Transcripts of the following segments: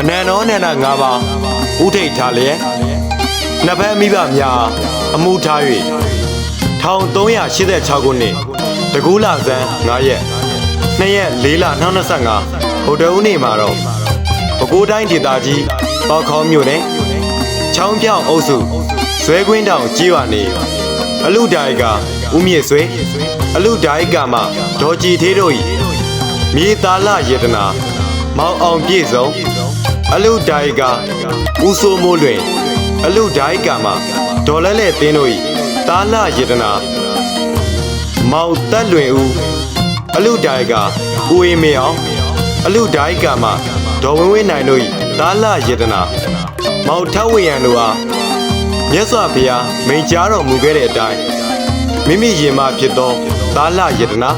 အနန္တောနန္ဒ၅ပါးဥထိတ်ထားလျက်နှစ်ဖက်မိဘများအမှုထား၍1386ခုနှစ်တကူးလဆန်း9ရက်2ရက်4လ2025ဗုဒ္ဓဦးနေ့မှာတော့ပဲခူးတိုင်းဒေသကြီးပေါခေါင်းမြို့နယ်ချောင်းပြောင်းအုပ်စုဇွဲကွင်းတောင်ကြီးရွာနေအလူဒါယကဦးမြင့်ဆွေအလူဒါယကမှဒေါ်ကြည်သေးတို့၏မြေသားလယေတနာမောင်အောင်ပြည့်စုံ အလူဒါယကဦးစိုးမိုးလွင်အလူဒါယကမှဒေါ်လဲလဲတင်းတို့၏သားလယေတနာမောင်တက်လွင်ဦးအလူဒါယကဦးအေးမေအောင်အလူဒါယကမှဒေါ်ဝင်းဝင်းနိုင်တို့၏သားလယေတနာမောင်ထက်ဝေရန်တို့အားမြတ်စွာဘုရားမိန့်ကြားတော်မူခဲ့တဲ့အတိုင်းမိမိရင်မှဖြစ်သောသာလယတနာ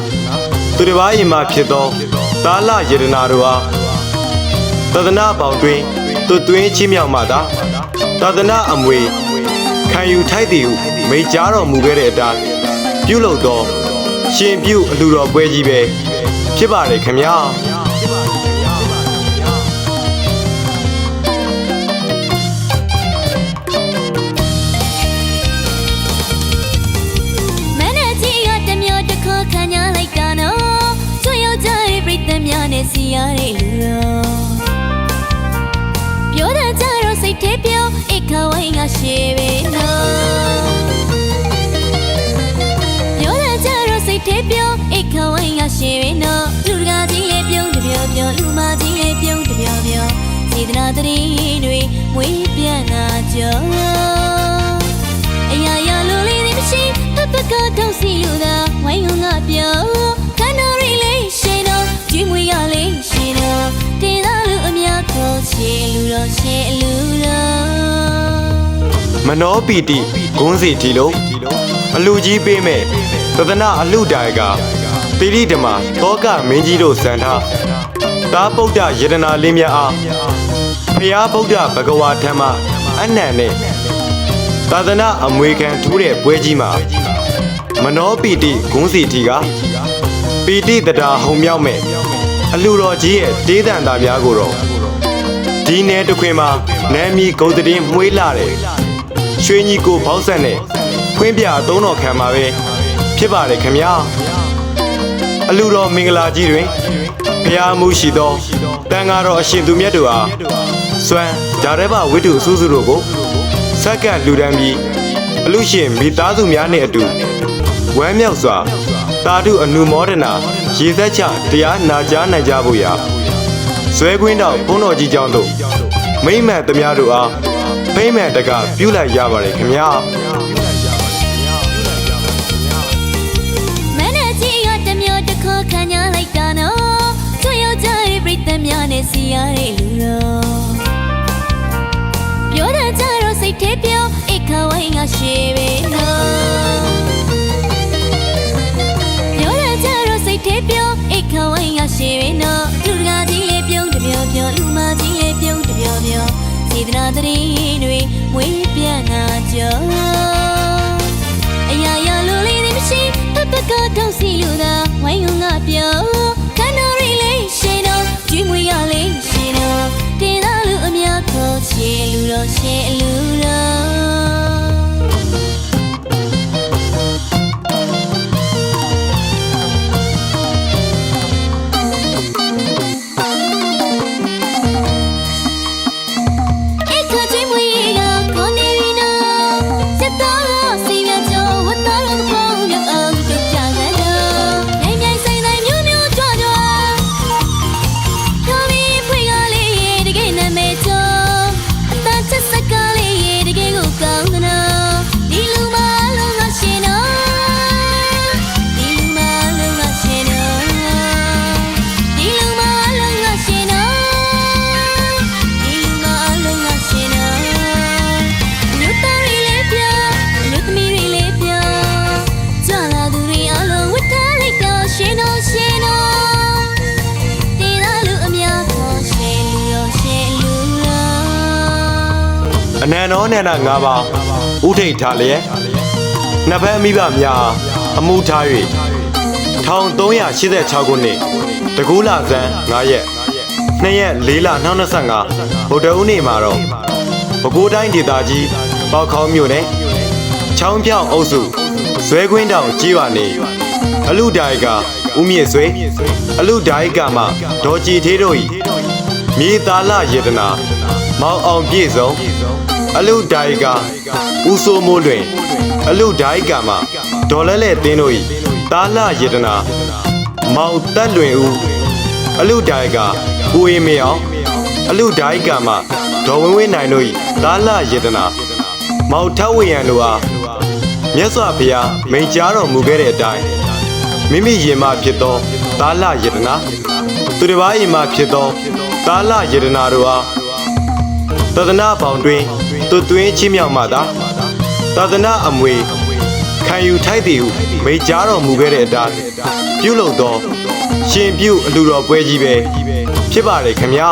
သူတစ်ပါးရင်မှဖြစ်သောသာလယတနာတို့အား သဒနာပေါင်းတွင်သူတွင်ချင်းမြောက်မှသာသဒနာအမွေခံယူထိုက်သည်ဟုမိန့်ကြားတော်မူခဲ့တဲ့အတိုင်းပြုလုပ်သောရှင်ပြုအလှတော်ပွဲကြီးပဲဖြစ်ပါတယ်ခင်ဗျာ ဝိုင်းကရှေပဲနော်ပြောတဲ့ကြတော့စိတ်ထဲပြောအခါဝိုင်းကရှေပဲနော်လူတကာကြီးလေးပြုံးတပြောပြောလူမကြီးလေးပြုံးတပြောပြောစေတနာတရီတွေမွေးပြန်ငါကြော မနောပီတိဂုံးစီတီလုံးအလူကြီးပေးမဲ့သဒနာအလူတိုင်ကတိရိဓမ္မတောကမင်းကြီးတို့စံထားသာဗုဒ္ဓယတနာလေးမြတ်အားဖျားဗုဒ္ဓဘဂဝါဓမ္မအနန္နဲ့သာသနာအမွေခံထူးတဲ့ပွဲကြီးမှာမနောပီတိဂုံးစီတီကပီတိတတာဟုံမြောက်မဲ့အလူတော်ကြီးရဲ့တေးတန်သားများကိုတော့ဒီနယ်တစ်ခွင်မှာနာမည်ဂုံတည်င်းမှွေးလာတယ် ရွှေညီကိုဘောက်ဆက်နဲ့ဖွင့်ပြအသုံးတော်ခံမှာပဲဖြစ်ပါတယ်ခင်ဗျာအလူတော်မင်္ဂလာကြီးတွင်ဘုရားမှုရှိသောတန်ဃာတော်အရှင်သူမြတ်တို့အားစွမ်းဓာရဘဝိတုအစူးစုတို့ကိုစက္ကန့်လူဒန်းပြီးအလူရှင်မိသားစုများနှင့်အတူဝမ်းမြောက်စွာတာဓုအနုမောဒနာရေသက်ချတရားနာကြားနိုင်ကြဖို့ရာဇွဲကွင်းတော်ဘုန်းတော်ကြီးကျောင်းတို့မိမ့်မှန်သမျှတို့အား ဖိမ့်မှန်တကပြုလိုက်ရပါတယ်ခင်ဗျာမနဲ့ကြီးကတမျိုးတစ်ခါခံရလိုက်တာနော်ချွတ်ရောက်ကြတဲ့ပြိတ္တများနဲ့စီရတဲ့လူတော့ပြောတဲ့ကြတော့စိတ်ထဲပြောအခါဝိုင်းကရှေပဲနော်ပြောရကြတော့စိတ်ထဲပြောအခါဝိုင်းကရှေပဲနော်လူတကာကြီးလေးပြုံးတပြောပြောလူမကြီးလေးပြုံးတပြောပြောစေတနာတရီတွေမွေးပြန်ငါ ကြောအရာရာလူလေးတွေမရှိပပကတော့စီလူသာ တောနန္ဒ၅ပါးဥထိတ်ထားလျက်နှစ်ဖက်မိဘများအမှုထား၍1386ခုနှစ်တကူးလဆန်း9ရက်2ရက်4လ2025ဗုဒ္ဓဦးနေ့မှာတော့ပဲခူးတိုင်းဒေသကြီးပေါခေါင်းမြို့နယ်ချောင်းပြောင်အုပ်စုဇွဲကွင်းတောင်ကြီးရွာနေအလူဒါယကဦးမြင့်ဆွေအလူဒါယကမှဒေါ်ကြည်သေးတို့၏မြေသားလယေတနာမောင်အောင်ပြည့်စုံ အလူဒါယကဦးစိုးမိုးလွင် အလူဒါယကမှဒေါ်လဲလဲတင်းတို့၏သားလယေတနာမောင်တက်လွင်ဦးအလူဒါယကဦးအေးမေအောင်အလူဒါယကမှဒေါ်ဝင်းဝင်းနိုင်တို့၏သာလယေတနာမောင်ထဝေယံတို့အားမြတ်စွာဘုရားမိန့်ကြားတော်မူခဲ့တဲ့အတိုင်းမိမိရင်မှဖြစ်သောသာလယေတနာသူတစ်ပါးရင်မှဖြစ်သောသာလယေတနာတို့အား သဒနာပေါင်တွင်တွတ်တွင်းချင်းမြောက်မှသာသာသနာအမွေခံယူထိုက်သည်ဟုမိန့်ကြားတော်မူခဲ့တဲ့အတိုင်းပြုလုပ်သောရှင်ပြုအလူတော်ပွဲကြီးပဲဖြစ်ပါတယ်ခင်ဗျာ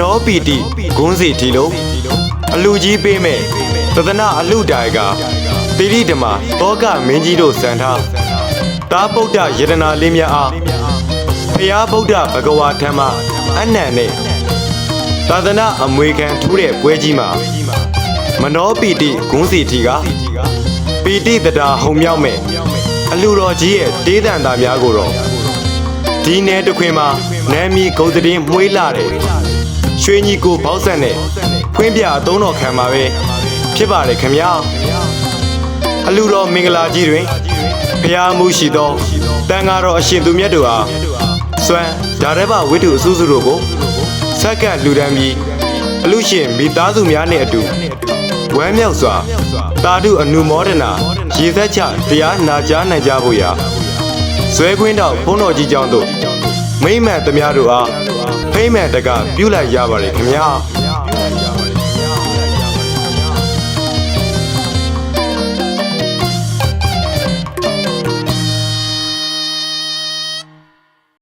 နောပီတိဂုံးစီထီလုံးအလူကြီးပေးမဲ့သဒနာအလူတိုင်ကတိရိဓမ္မတောကမင်းကြီးတို့စံထားတာဗုဒ္ဓယတနာလေးများအားဖျားဗုဒ္ဓဘဂဝါထံမှအနန္နဲ့သာသနာအမွေခံထူးတဲ့ပွဲကြီးမှာမနောပီတိဂုံးစီထီကပီတိတတာဟုံမြောက်မဲ့အလူတော်ကြီးရဲ့တေးတန်သားများကိုတော့ဒီနယ်တစ်ခွင်မှာနာမီဂုံတရင်မှွေးလာတယ် ရွှေညီကိုဘောက်ဆက်နဲ့ဖွင့်ပြအသုံးတော်ခံပါပဲဖြစ်ပါတယ်ခင်ဗျာအလူတော်မင်္ဂလာကြီးတွင်ဖျားမှုရှိသောတန်ဃာတော်အရှင်သူမြတ်တို့အားစွမ်းဒါရဘဝိတုအစူးစုတို့ကိုဆက်ကပ်လူဒန်းပြီးအလူရှင်မိသားစုများနှင့်အတူဝမ်းမြောက်စွာတာဓုအနုမောဒနာရေသက်ချတရားနာကြားနိုင်ကြဖို့ရာဇွဲခွင်းတော့ဘုန်းတော်ကြီးကျောင်းတို့ မိမ့်မှန်သမျှတို့အားဖိမ့်မှန်တကပြုလိုက်ရပါတယ်ခင်ဗျာ